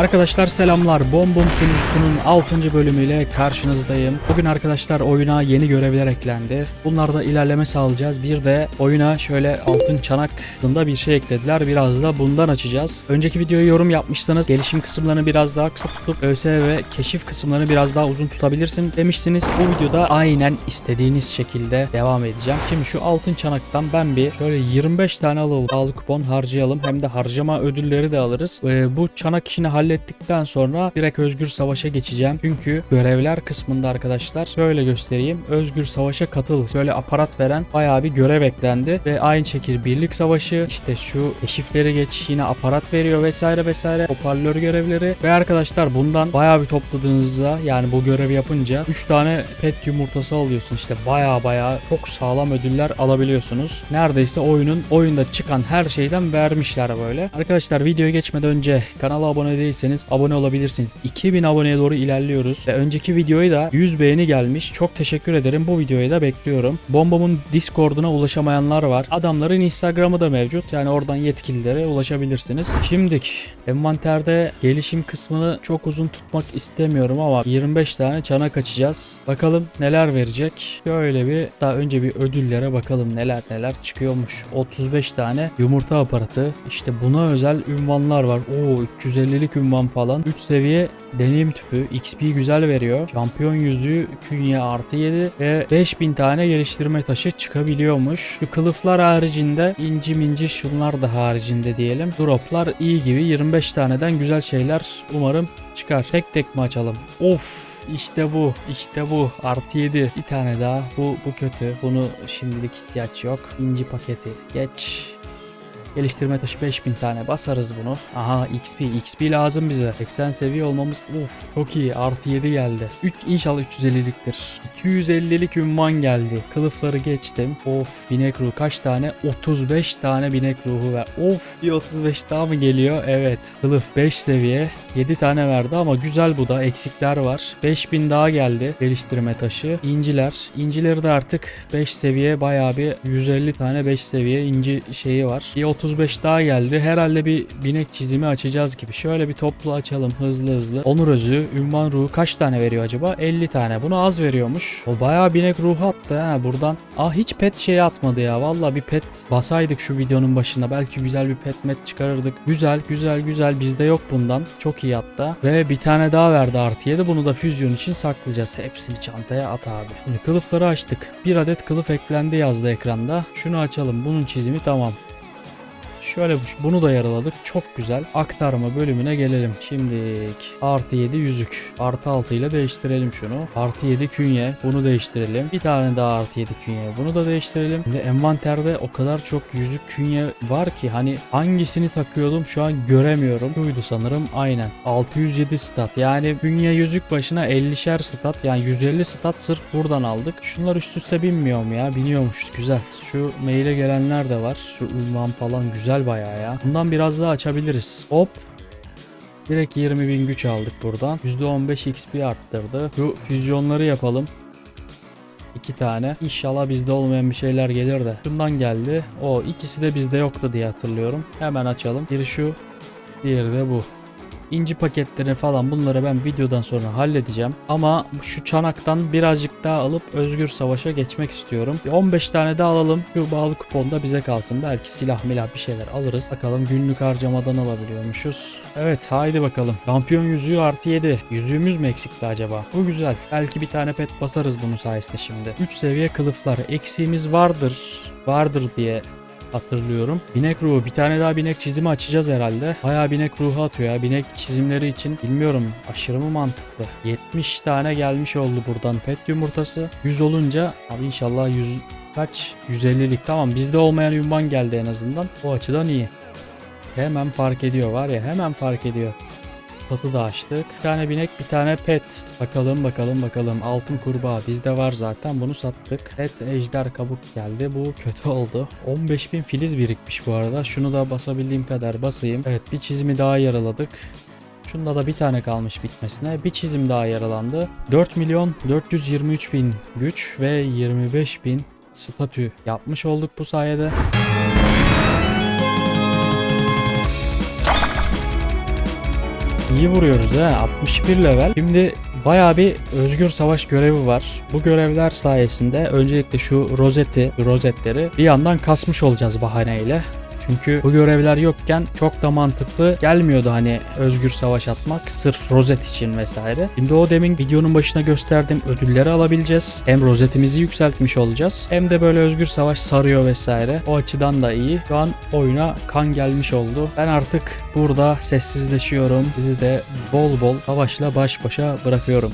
Arkadaşlar selamlar. Bom Bom sunucusunun 6. bölümüyle karşınızdayım. Bugün arkadaşlar oyuna yeni görevler eklendi. Bunlarda ilerleme sağlayacağız. Bir de oyuna şöyle altın çanak adında bir şey eklediler. Biraz da bundan açacağız. Önceki videoya yorum yapmışsanız gelişim kısımlarını biraz daha kısa tutup ÖS ve keşif kısımlarını biraz daha uzun tutabilirsin demiştiniz. Bu videoda aynen istediğiniz şekilde devam edeceğim. Şimdi şu altın çanaktan ben bir şöyle 25 tane alalım. Pahalı kupon harcayalım. Hem de harcama ödülleri de alırız. Ee, bu çanak işini hallettikten sonra direkt Özgür Savaş'a geçeceğim. Çünkü görevler kısmında arkadaşlar şöyle göstereyim. Özgür Savaş'a katıl. Şöyle aparat veren bayağı bir görev eklendi. Ve aynı şekilde Birlik Savaşı işte şu keşifleri geç yine aparat veriyor vesaire vesaire. Hoparlör görevleri. Ve arkadaşlar bundan bayağı bir topladığınızda yani bu görevi yapınca 3 tane pet yumurtası alıyorsun. İşte bayağı bayağı çok sağlam ödüller alabiliyorsunuz. Neredeyse oyunun oyunda çıkan her şeyden vermişler böyle. Arkadaşlar videoya geçmeden önce kanala abone değilseniz abone olabilirsiniz. 2000 aboneye doğru ilerliyoruz. Ve önceki videoyu da 100 beğeni gelmiş. Çok teşekkür ederim. Bu videoyu da bekliyorum. Bombamın Discord'una ulaşamayanlar var. Adamların Instagram'ı da mevcut. Yani oradan yetkililere ulaşabilirsiniz. Şimdik envanterde gelişim kısmını çok uzun tutmak istemiyorum ama 25 tane çanak açacağız. Bakalım neler verecek. Şöyle bir daha önce bir ödüllere bakalım neler neler çıkıyormuş. 35 tane yumurta aparatı. İşte buna özel ünvanlar var. Oo 350'lik ünvan falan. 3 seviye deneyim tüpü. XP güzel veriyor. Şampiyon yüzüğü künye artı 7 ve 5000 tane geliştirme taşı çıkabiliyormuş. Şu kılıflar haricinde inci minci şunlar da haricinde diyelim. Droplar iyi gibi 25 taneden güzel şeyler umarım çıkar. Tek tek mi açalım? Of işte bu işte bu artı 7 bir tane daha bu bu kötü bunu şimdilik ihtiyaç yok İnci paketi geç Geliştirme taşı 5000 tane basarız bunu. Aha XP. XP lazım bize. 80 seviye olmamız uf çok iyi. Artı 7 geldi. 3 inşallah 350'liktir. 250'lik ünvan geldi. Kılıfları geçtim. Of binek ruhu kaç tane? 35 tane binek ruhu ver. Of bir 35 daha mı geliyor? Evet. Kılıf 5 seviye. 7 tane verdi ama güzel bu da. Eksikler var. 5000 daha geldi. Geliştirme taşı. İnciler. İncileri de artık 5 seviye bayağı bir 150 tane 5 seviye inci şeyi var. Bir 35 daha geldi. Herhalde bir binek çizimi açacağız gibi. Şöyle bir toplu açalım hızlı hızlı. Onur özü, ünvan ruhu kaç tane veriyor acaba? 50 tane. Bunu az veriyormuş. O bayağı binek ruhu attı ha buradan. Ah hiç pet şey atmadı ya. Valla bir pet basaydık şu videonun başında. Belki güzel bir pet met çıkarırdık. Güzel güzel güzel. Bizde yok bundan. Çok iyi hatta. Ve bir tane daha verdi artı 7. Bunu da füzyon için saklayacağız. Hepsini çantaya at abi. Şimdi kılıfları açtık. Bir adet kılıf eklendi yazdı ekranda. Şunu açalım. Bunun çizimi tamam. Şöyle bu- bunu da yaraladık. Çok güzel. Aktarma bölümüne gelelim. Şimdilik artı 7 yüzük. Artı 6 ile değiştirelim şunu. Artı 7 künye. Bunu değiştirelim. Bir tane daha artı 7 künye. Bunu da değiştirelim. Şimdi envanterde o kadar çok yüzük künye var ki hani hangisini takıyordum şu an göremiyorum. Buydu sanırım. Aynen. 607 stat. Yani künye yüzük başına 50'şer stat. Yani 150 stat sırf buradan aldık. Şunlar üst üste binmiyorum ya. Biniyormuş. Güzel. Şu maile gelenler de var. Şu ünvan falan güzel bayağı ya. Bundan biraz daha açabiliriz. Hop. Direkt 20.000 güç aldık buradan. %15 XP arttırdı. Şu füzyonları yapalım. İki tane. İnşallah bizde olmayan bir şeyler gelir de. Şundan geldi. O ikisi de bizde yoktu diye hatırlıyorum. Hemen açalım. Biri şu. Diğeri de bu. İnci paketlerini falan bunları ben videodan sonra halledeceğim. Ama şu çanaktan birazcık daha alıp Özgür Savaş'a geçmek istiyorum. Bir 15 tane daha alalım. Şu bağlı kupon da bize kalsın. Belki silah milah bir şeyler alırız. Bakalım günlük harcamadan alabiliyormuşuz. Evet haydi bakalım. Şampiyon yüzüğü artı 7. Yüzüğümüz mü eksikti acaba? Bu güzel. Belki bir tane pet basarız bunun sayesinde şimdi. 3 seviye kılıflar. Eksiğimiz vardır. Vardır diye hatırlıyorum. Binek ruhu bir tane daha binek çizimi açacağız herhalde. Bayağı binek ruhu atıyor ya. Binek çizimleri için bilmiyorum aşırı mı mantıklı. 70 tane gelmiş oldu buradan pet yumurtası. 100 olunca abi inşallah 100 kaç 150'lik tamam bizde olmayan ünvan geldi en azından. O açıdan iyi. Hemen fark ediyor var ya hemen fark ediyor. Patı da açtık. Bir tane binek bir tane pet. Bakalım bakalım bakalım. Altın kurbağa bizde var zaten. Bunu sattık. Pet ejder kabuk geldi. Bu kötü oldu. 15.000 filiz birikmiş bu arada. Şunu da basabildiğim kadar basayım. Evet bir çizimi daha yaraladık. Şunda da bir tane kalmış bitmesine. Bir çizim daha yaralandı. 4 milyon 423 bin güç ve 25 bin statü yapmış olduk bu sayede. İyi vuruyoruz ha. 61 level. Şimdi bayağı bir özgür savaş görevi var. Bu görevler sayesinde öncelikle şu rozeti, rozetleri bir yandan kasmış olacağız bahaneyle. Çünkü bu görevler yokken çok da mantıklı gelmiyordu hani özgür savaş atmak sırf rozet için vesaire. Şimdi o demin videonun başına gösterdiğim ödülleri alabileceğiz. Hem rozetimizi yükseltmiş olacağız hem de böyle özgür savaş sarıyor vesaire. O açıdan da iyi. Şu an oyuna kan gelmiş oldu. Ben artık burada sessizleşiyorum. Sizi de bol bol savaşla baş başa bırakıyorum.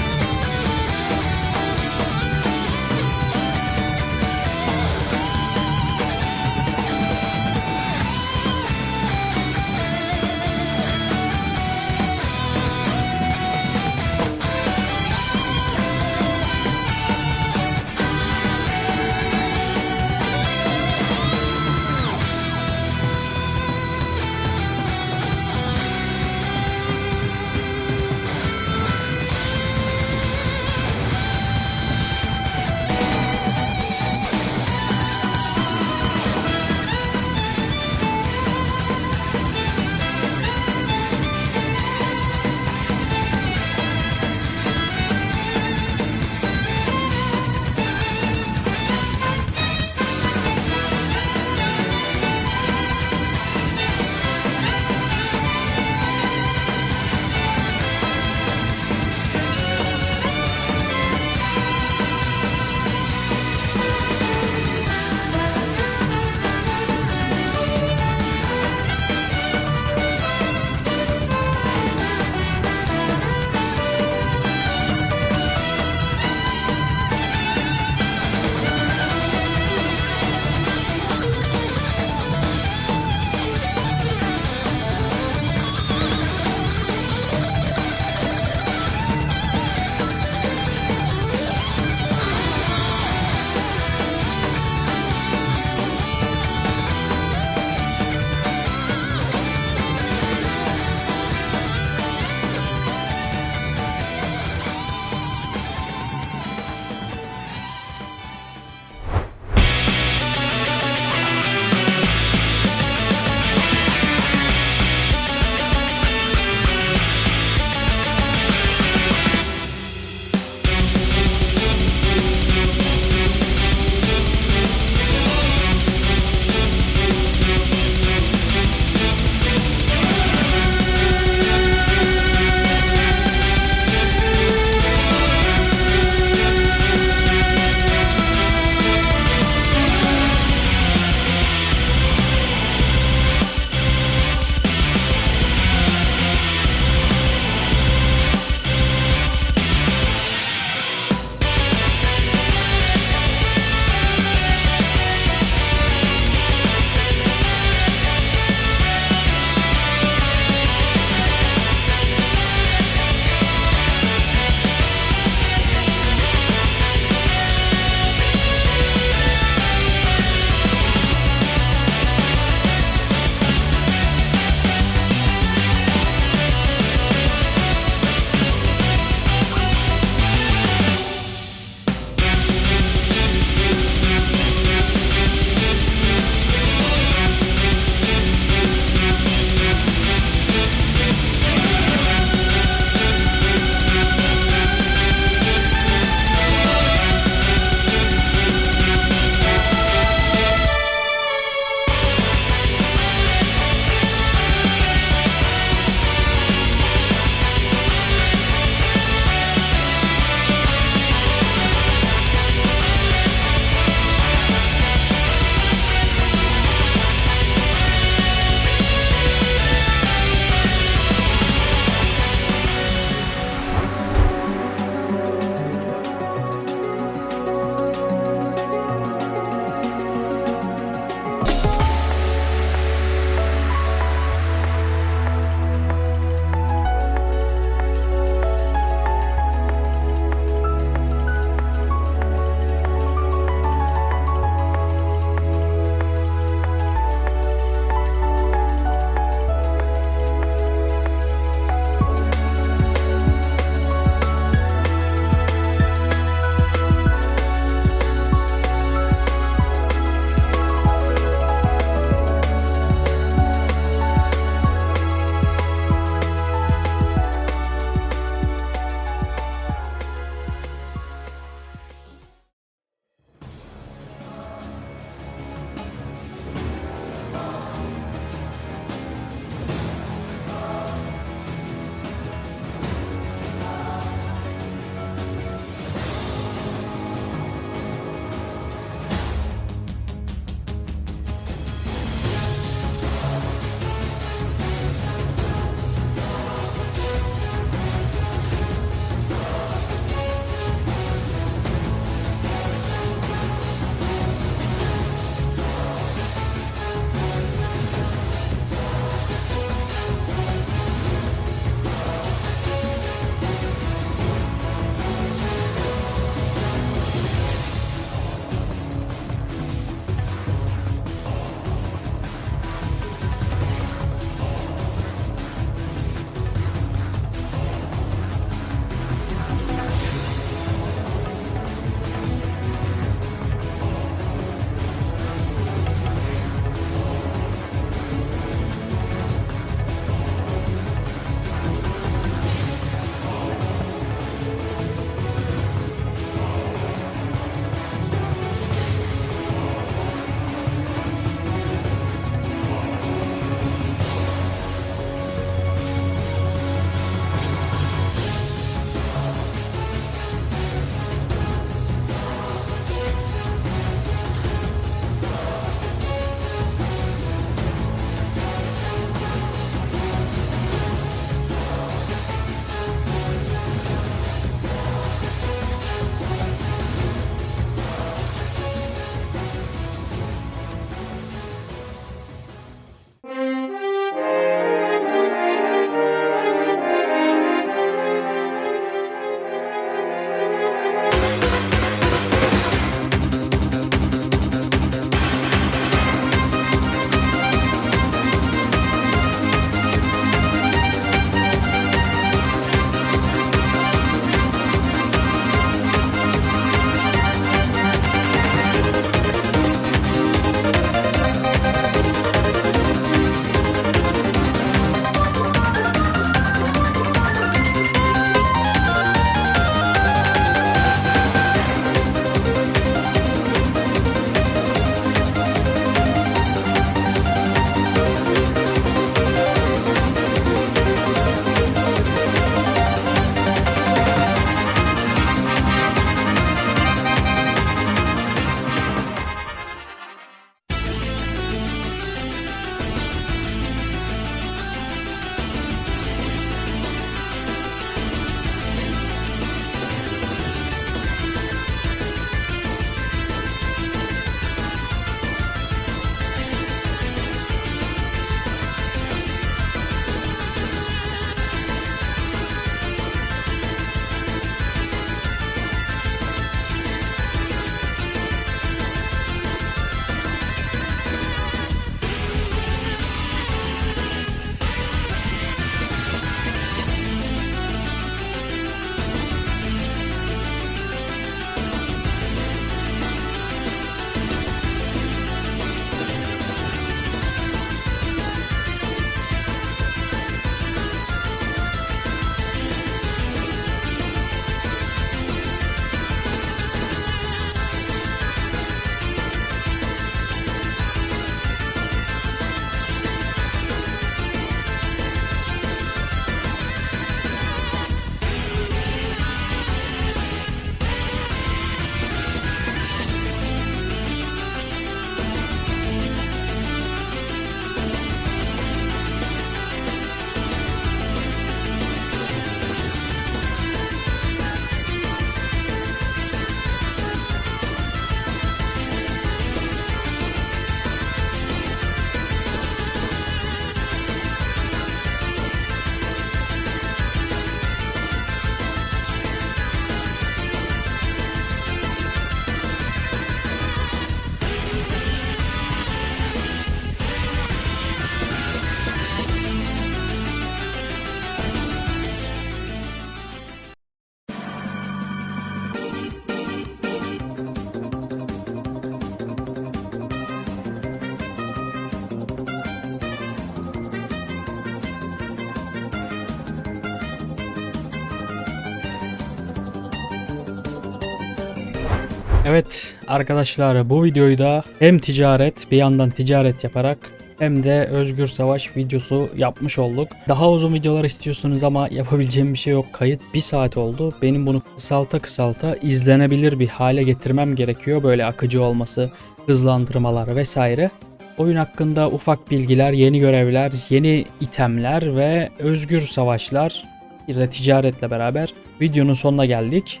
Evet arkadaşlar bu videoyu da hem ticaret bir yandan ticaret yaparak hem de Özgür Savaş videosu yapmış olduk. Daha uzun videolar istiyorsunuz ama yapabileceğim bir şey yok. Kayıt bir saat oldu. Benim bunu kısalta kısalta izlenebilir bir hale getirmem gerekiyor. Böyle akıcı olması, hızlandırmalar vesaire. Oyun hakkında ufak bilgiler, yeni görevler, yeni itemler ve özgür savaşlar bir de ticaretle beraber videonun sonuna geldik.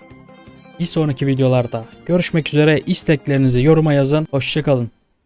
Bir sonraki videolarda görüşmek üzere. İsteklerinizi yoruma yazın. Hoşçakalın.